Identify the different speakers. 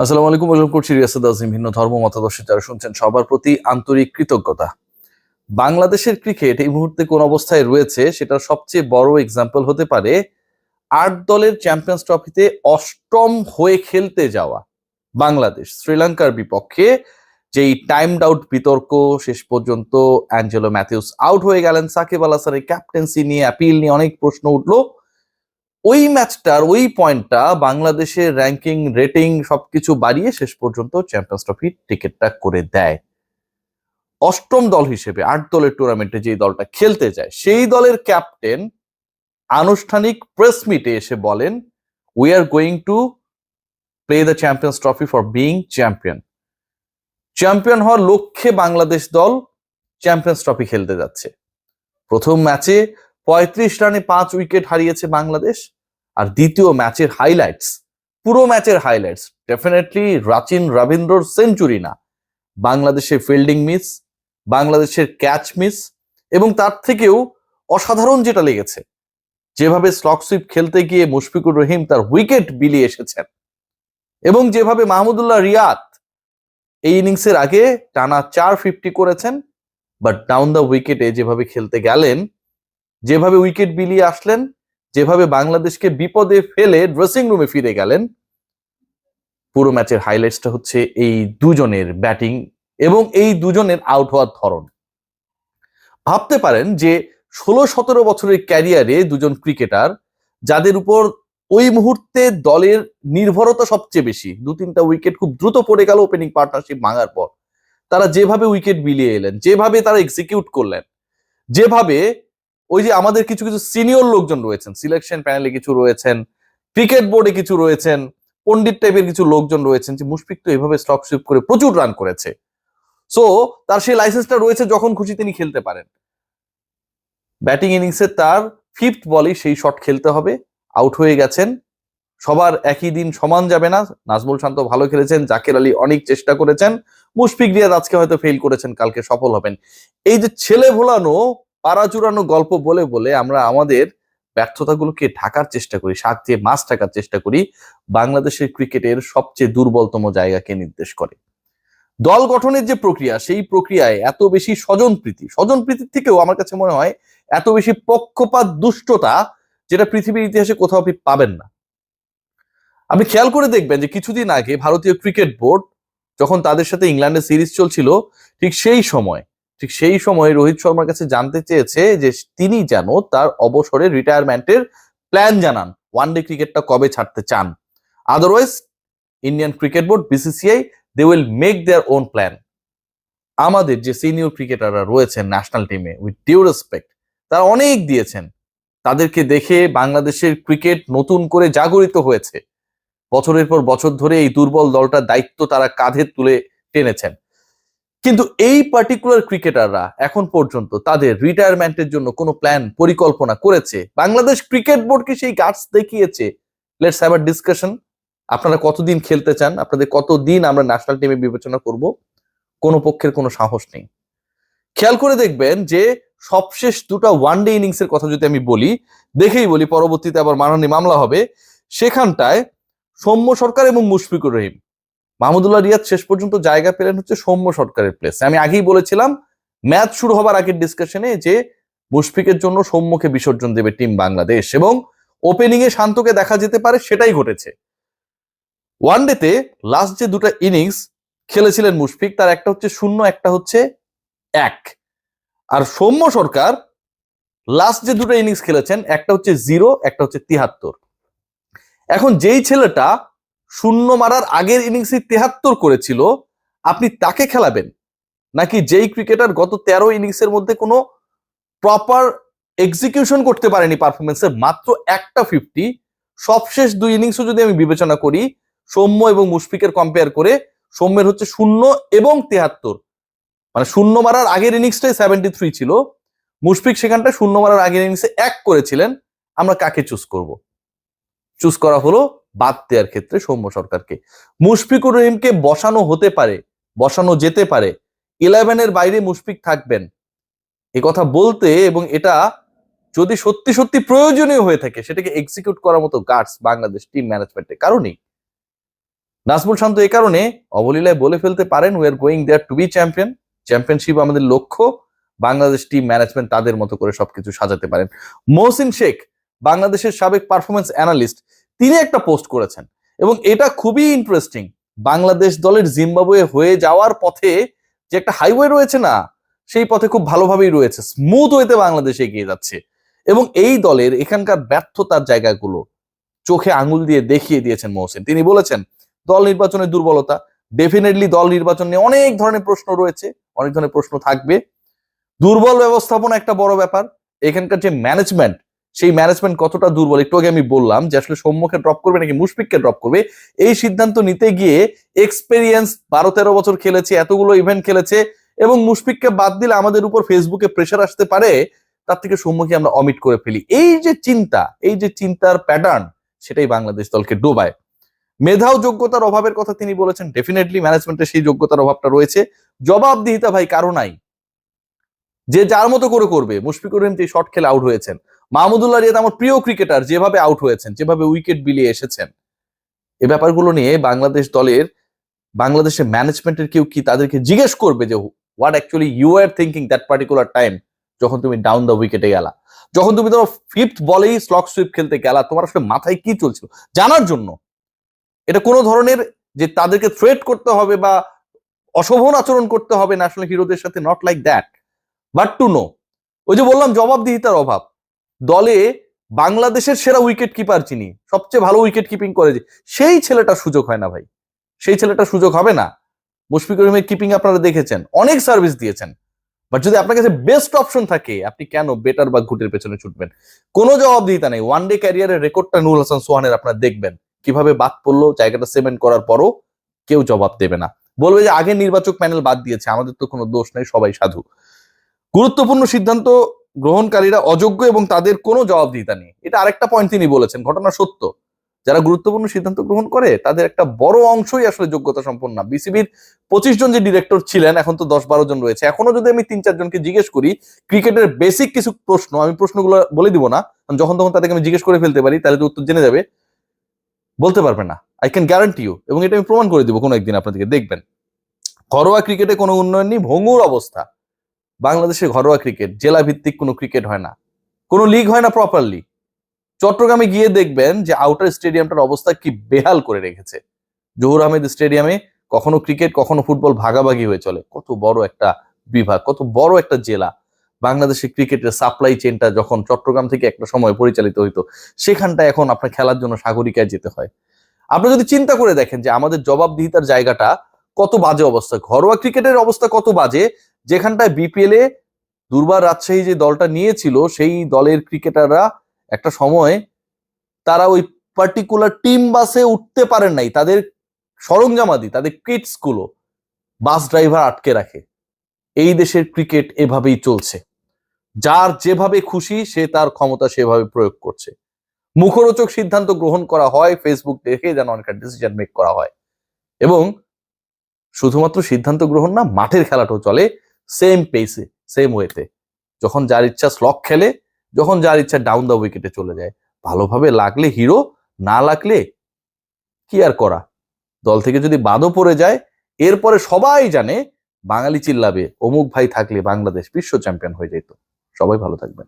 Speaker 1: আসসালামু আলাইকুম, ওয়েলকাম করছি রিয়াসাদ আজিম ভিন্ন ধর্ম মতাদর্শী যারা শুনছেন, সবার প্রতি আন্তরিক কৃতজ্ঞতা। বাংলাদেশের ক্রিকেট এই মুহূর্তে কোন অবস্থায় রয়েছে সেটার সবচেয়ে বড় এক্সাম্পল হতে পারে আট দলের চ্যাম্পিয়ন্স ট্রফিতে অষ্টম হয়ে খেলতে যাওয়া বাংলাদেশ। শ্রীলঙ্কার বিপক্ষে যেই টাইমড আউট বিতর্ক, শেষ পর্যন্ত অ্যাঞ্জেলো ম্যাথিউস আউট হয়ে গেলেন, সাকিব আল হাসানের ক্যাপ্টেন্সি নিয়ে অ্যাপিল নিয়ে অনেক প্রশ্ন উঠল। ওই ম্যাচটার ওই পয়েন্টটা বাংলাদেশের র্যাঙ্কিং রেটিং সবকিছু বাড়িয়ে শেষ পর্যন্ত চ্যাম্পিয়ন্স ট্রফির টিকিটটা করে দেয়। অষ্টম দল হিসেবে আট দলের টুর্নামেন্টে যে দলটা খেলতে যায়, সেই দলের ক্যাপ্টেন আনুষ্ঠানিক প্রেস মিটে এসে বলেন we are going to play the Champions Trophy for being champion champion হওয়ার লক্ষ্যে বাংলাদেশ দল চ্যাম্পিয়ন্স ট্রফি খেলতে যাচ্ছে। প্রথম ম্যাচে পঁয়ত্রিশ রানে পাঁচ উইকেট হারিয়েছে বাংলাদেশ। আর দ্বিতীয় ম্যাচের হাইলাইটস পুরো ম্যাচের হাইলাইটস ডেফিনেটলি রাচিন রবীন্দ্রর সেঞ্চুরি না। বাংলাদেশের ফিল্ডিং মিস বাংলাদেশের ক্যাচ মিস এবং তার থেকেও অসাধারণ যেটা লেগেছে, যেভাবে স্লক সুইপ খেলতে গিয়ে মুশফিকুর রহিম তার উইকেট বিলিয়ে এসেছেন এবং যেভাবে মাহমুদুল্লাহ রিয়াদ এই ইনিংসের আগে টানা চার ফিফটি করেছেন বাট ডাউন দ্য উইকেটে যেভাবে খেলতে গেলেন, যেভাবে উইকেট বিলিয়ে আসলেন যেভাবে বাংলাদেশকে বিপদে ফেলে ড্রেসিং রুমে ফিরে গেলেন, পুরো ম্যাচের হাইলাইটসটা হচ্ছে এই দুজনের ব্যাটিং এবং এই দুজনের আউট হওয়ার ধরন। ভাবতে পারেন যে ষোলো সতেরো বছরের ক্যারিয়ারে দুজন ক্রিকেটার যাদের উপর ওই মুহূর্তে দলের নির্ভরতা সবচেয়ে বেশি, দু তিনটা উইকেট খুব দ্রুত পড়ে গেল ওপেনিং পার্টনারশিপ ভাঙার পর। তারা যেভাবে উইকেট বিলিয়ে এলেন, যেভাবে তারা এক্সিকিউট করলেন, যেভাবে ওই যে আমাদের কিছু কিছু সিনিয়র লোকজন রয়েছেন সিলেকশন প্যানেলে কিছু রয়েছেন ক্রিকেট বোর্ডে কিছু রয়েছেন পন্ডিত টাইপের কিছু লোকজন রয়েছেন, যে মুশফিক তো এভাবে স্টক সুইপ করে প্রচুর রান করেছে। সো তার সেই লাইসেন্সটা রয়েছে যখন খুশি তিনি খেলতে পারেন। ব্যাটিং ইনিংসে তার ফিফথ বলেই সেই শট খেলতে হবে আউট হয়ে গেছেন। সবার একই দিন সমান যাবে না, নাজমুল শান্ত ভালো খেলেছেন, জাকের আলী অনেক চেষ্টা করেছেন, মুশফিক রিয়াদ আজকে হয়তো ফেল করেছেন, কালকে সফল হবেন। এই যে ছেলে ভোলানো পাড়া চুরানো গল্প বলে বলে আমরা আমাদের ব্যর্থতাগুলোকে ঢাকার চেষ্টা করি, শাক দিয়ে মাছ ঢাকার চেষ্টা করি, বাংলাদেশের ক্রিকেটের সবচেয়ে দুর্বলতম জায়গাকে নির্দেশ করে। দল গঠনের যে প্রক্রিয়া, সেই প্রক্রিয়ায় এত বেশি স্বজন প্রীতি স্বজন প্রীতির থেকেও আমার কাছে মনে হয় এত বেশি পক্ষপাত, দুষ্টতা যেটা পৃথিবীর ইতিহাসে কোথাও আপনি পাবেন না। আপনি খেয়াল করে দেখবেন যে কিছুদিন আগে ভারতীয় ক্রিকেট বোর্ড যখন তাদের সাথে ইংল্যান্ডের সিরিজ চলছিল, ঠিক সেই সময় ঠিক সেই সময় রোহিত শর্মার কাছে জানতে চেয়েছে যে তিনি যেন তার অবসরে রিটায়ারমেন্টের প্ল্যান জানান। ওয়ান ডে ক্রিকেটটা কবে ছাড়তে চান? Otherwise Indian cricket board BCCI they will make their own plan আমাদের যে সিনিয়র ক্রিকেটাররা রয়েছেন ন্যাশনাল টিমে উইথ ডিউ রেসপেক্ট তারা অনেক দিয়েছেন। তাদেরকে দেখে বাংলাদেশের ক্রিকেট নতুন করে জাগরিত হয়েছে। বছরের পর বছর ধরে এই দুর্বল দলটার দায়িত্ব তারা কাঁধে তুলে টেনেছেন। কিন্তু এই পার্টিকুলার ক্রিকেটাররা এখন পর্যন্ত তাদের রিটায়ারমেন্টের জন্য কোনো প্ল্যান পরিকল্পনা করেছে? বাংলাদেশ ক্রিকেট বোর্ডকে সেই গার্ডস দেখিয়েছে? লেটস হ্যাভ ডিসকাশন আপনারা কতদিন খেলতে চান? আপনাদের কতদিন আমরা ন্যাশনাল টিমে বিবেচনা করব? কোনো পক্ষের কোনো সাহস নেই। খেয়াল করে দেখবেন যে সবশেষ দুটো ওয়ান ডে ইনিংস এর কথা যদি আমি বলি, দেখেই বলি পরবর্তীতে আবার মানহানি মামলা হবে। সেখানটায় সৌম্য সরকার এবং মুশফিকুর রহিম। মাহমুদুল্লাহ রিয়াদ শেষ পর্যন্ত জায়গা পেলেন হচ্ছে সৌম্য সরকারের প্লেস আমি আগেই বলেছিলাম, ম্যাচ শুরু হবার আগের ডিসকাশনে যে মুশফিকের জন্য সৌম্যকে বিসর্জন দেবে টিম বাংলাদেশ এবং ওপেনিং এ শান্তকে দেখা যেতে পারে সেটাই ঘটেছে। ওয়ান ওয়ানডেতে লাস্ট যে দুটো ইনিংস খেলেছিলেন মুশফিক, তার একটা হচ্ছে শূন্য, একটা হচ্ছে এক। আর সৌম্য সরকার লাস্ট যে দুটো ইনিংস খেলেছেন, একটা হচ্ছে জিরো একটা হচ্ছে তিহাত্তর। এখন যেই ছেলেটা শূন্য মারার আগের ইনিংসে তেহাত্তর করেছিল, আপনি তাকে খেলাবেন? নাকি যেই ক্রিকেটার গত তেরো ইনিংসের মধ্যে কোনো প্রপার এক্সিকিউশন করতে পারেনি পারফরমেন্সের মাত্র একটা ফিফটি সবশেষ দুই ইনিংসও যদি আমি বিবেচনা করি, সৌম্য এবং মুশফিকের কম্পেয়ার করে, সৌম্যের হচ্ছে শূন্য এবং তেহাত্তর। মানে শূন্য মারার আগের ইনিংসটাই সেভেন্টি থ্রি ছিল, মুশফিক সেখানটা শূন্য মারার আগের ইনিংসে এক করেছিলেন, আমরা কাকে চুজ করব? চুজ করা হলো বাদ দেওয়ার ক্ষেত্রে সৌম্য সরকারকে। মুশফিকুর রহিমকে বসানো হতে পারে, বসানো যেতে পারে। ইলেভেনের বাইরে মুশফিক থাকবেন। এ কথা বলতে এবং এটা যদি সত্যি সত্যি প্রয়োজনীয় হয়ে থাকে, সেটাকে এক্সিকিউট করার মতো গার্ডস বাংলাদেশ টিম ম্যানেজমেন্টের কারণেই। নাজমুল শান্ত এ কারণে অবলীলায় বলে ফেলতে পারেন we are going there to be champion championship আমাদের লক্ষ্য। বাংলাদেশ টিম ম্যানেজমেন্ট তাদের মতো করে সবকিছু সাজাতে পারেন। মহসিন শেখ, বাংলাদেশের সাবেক পারফরমেন্স অ্যানালিস্ট তিনি একটা পোস্ট করেছেন। এবং এটা খুবই ইন্টারেস্টিং বাংলাদেশ দলের জিম্বাবুয়ে হয়ে যাওয়ার পথে যে একটা হাইওয়ে রয়েছে না, সেই পথে খুব ভালোভাবেই রয়েছে স্মুথ ওয়েতে বাংলাদেশ এগিয়ে যাচ্ছে। এবং এই দলের এখানকার ব্যর্থতার জায়গাগুলো চোখে আঙুল দিয়ে দেখিয়ে দিয়েছেন মহসিন। তিনি বলেছেন, দল নির্বাচনের দুর্বলতা ডেফিনেটলি দল নির্বাচন নিয়ে অনেক ধরনের প্রশ্ন রয়েছে, অনেক ধরনের প্রশ্ন থাকবে। দুর্বল ব্যবস্থাপনা একটা বড় ব্যাপার, এখানকার যে ম্যানেজমেন্ট সেই ম্যানেজমেন্ট কতটা দুর্বল? একটু আগে আমি বললাম যে আসলে সম্মুখে ড্রপ করবে নাকি মুশফিককে ড্রপ করবে? এই সিদ্ধান্ত নিতে গিয়ে এক্সপেরিয়েন্স বারো তেরো বছর খেলেছে, এতগুলো ইভেন্ট খেলেছে এবং মুশফিককে বাদ দিলে আমাদের উপর ফেসবুকে প্রেশার আসতে পারে, তার থেকে সম্মুখে আমরা অমিট করে ফেলি। এই যে চিন্তা, এই যে চিন্তার প্যাটার্ন সেটাই বাংলাদেশ দলকে ডোবায়। মেধাও যোগ্যতার অভাবের কথা তিনি বলেছেন ডেফিনেটলি ম্যানেজমেন্টের সেই যোগ্যতার অভাবটা রয়েছে। জবাবদিহিতা ভাই কারও নাই। যে যার মতো করে করবে, মুশফিকুর রহিম যে শট খেলে আউট হয়েছেন। মাহমুদুল্লাহ রিয়াদ আমার প্রিয় ক্রিকেটার যেভাবে আউট হয়েছেন, যেভাবে উইকেট বিলিয়ে এসেছেন। এ ব্যাপারগুলো নিয়ে বাংলাদেশ দলের, বাংলাদেশের ম্যানেজমেন্টের কেউ কি তাদেরকে জিজ্ঞেস করবে যে what actually you are thinking that particular time যখন তুমি ডাউন দ্য উইকেটে গেলা। যখন তুমি তোমার ফিফথ বলেই স্লক সুইপ খেলতে গেলা, তোমার আসলে মাথায় কি চলছিল? জানার জন্য। এটা কোনো ধরনের যে তাদেরকে থ্রেট করতে হবে বা অশোভন আচরণ করতে হবে ন্যাশনাল হিরোদের সাথে not like that but to know ওই যে বললাম জবাবদিহিতার অভাব। দলে বাংলাদেশের সেরা উইকেট কিপার যিনি, সবচেয়ে ভালো উইকেট কিপিং করে যে সেই ছেলেটার সুযোগ হয় না ভাই। সেই ছেলেটার সুযোগ হবে না। মুশফিকুর রহিমের কিপিং আপনারা দেখেছেন, অনেক সার্ভিস দিয়েছেন। বাট যদি আপনার কাছে বেস্ট অপশন থাকে, আপনি কেন বেটার বা ঘুটের পেছনে ছুটবেন? কোনো জবাবদিহিতা নেই। ওয়ান ডে ক্যারিয়ারের রেকর্ডটা নুরুল হাসান সোহানের আপনারা দেখবেন। কীভাবে বাদ পড়ল, জায়গাটা সেমেন্ট করার পরও কেউ জবাব দেবে না। বলবে যে আগে নির্বাচক প্যানেল বাদ দিয়েছে, আমাদের তো কোনো দোষ নেই, সবাই সাধু। গুরুত্বপূর্ণ সিদ্ধান্ত গ্রহণকারীরা অযোগ্য এবং তাদের কোনো জবাবদিহিতা নেই। এটা আরেকটা পয়েন্ট তিনি বলেছেন, ঘটনা সত্য। যারা গুরুত্বপূর্ণ সিদ্ধান্ত গ্রহণ করে, তাদের একটা বড় অংশই আসলে যোগ্যতা সম্পন্ন বিসিবির পঁচিশ জন যে ডিরেক্টর ছিলেন, এখন তো দশ বারো জন রয়েছে। এখনও যদি আমি তিন চারজনকে জিজ্ঞেস করি, ক্রিকেটের বেসিক কিছু প্রশ্ন, আমি প্রশ্নগুলো বলে দিব না যখন তখন তাদেরকে আমি জিজ্ঞেস করে ফেলতে পারি, তাহলে তো উত্তর জেনে যাবে। বলতে পারবে না। আই ক্যান গ্যারান্টি ইউ এবং এটা আমি প্রমাণ করে দিব কোনো একদিন আপনাদেরকে। দেখবেন, ঘরোয়া ক্রিকেটে কোনো উন্নয়ন নেই, ভঙ্গুর অবস্থা। বাংলাদেশের ঘরোয়া ক্রিকেট জেলা ভিত্তিক কোনো ক্রিকেট হয় না। কোনো লিগ হয় না প্রপারলি চট্টগ্রামে গিয়ে দেখবেন যে আউটার স্টেডিয়ামটার অবস্থা কি বেহাল করে রেখেছে। জহুর আহমেদ স্টেডিয়ামে কখনো ক্রিকেট, কখনো ফুটবল ভাগাভাগি হয়ে চলে। কত বড় একটা বিভাগ, কত বড় একটা জেলা। বাংলাদেশের ক্রিকেটের সাপ্লাই চেনটা যখন চট্টগ্রাম থেকে একটা সময় পরিচালিত হইতো, সেখানটা এখন আপনার খেলার জন্য সাগরিকায় যেতে হয়। আপনি যদি চিন্তা করে দেখেন যে আমাদের জবাবদিহিতার জায়গাটা কত বাজে অবস্থা, ঘরোয়া ক্রিকেটের অবস্থা কত বাজে যেখানটায় বিপিএল এ দুর্বার রাজশাহী যে দলটা নিয়েছিল, সেই দলের ক্রিকেটাররা একটা সময় তারা ওই পার্টিকুলার টিম বাসে উঠতে পারেন নাই। তাদের সরঞ্জামাদি তাদের কিটসগুলো বাস ড্রাইভার আটকে রাখে। এই দেশের ক্রিকেট এভাবেই চলছে। যার যেভাবে খুশি, সে তার ক্ষমতা সেভাবে প্রয়োগ করছে। মুখরোচক সিদ্ধান্ত গ্রহণ করা হয় ফেসবুক দেখে যেন অনেকটা ডিসিশন মেক করা হয়। এবং শুধুমাত্র সিদ্ধান্ত গ্রহণ না, মাঠের খেলাটাও চলে। সেম পেসে সেম ওয়েতে যখন যার ইচ্ছা স্লক খেলে, যখন যার ইচ্ছা ডাউন দ্য উইকেটে চলে যায়। ভালোভাবে লাগলে হিরো না লাগলে কি আর করা? দল থেকে যদি বাদও পড়ে যায়, এরপরে সবাই জানে বাঙালি চিল্লাবে, অমুক ভাই থাকলে বাংলাদেশ বিশ্ব চ্যাম্পিয়ন হয়ে যেত। সবাই ভালো থাকবেন।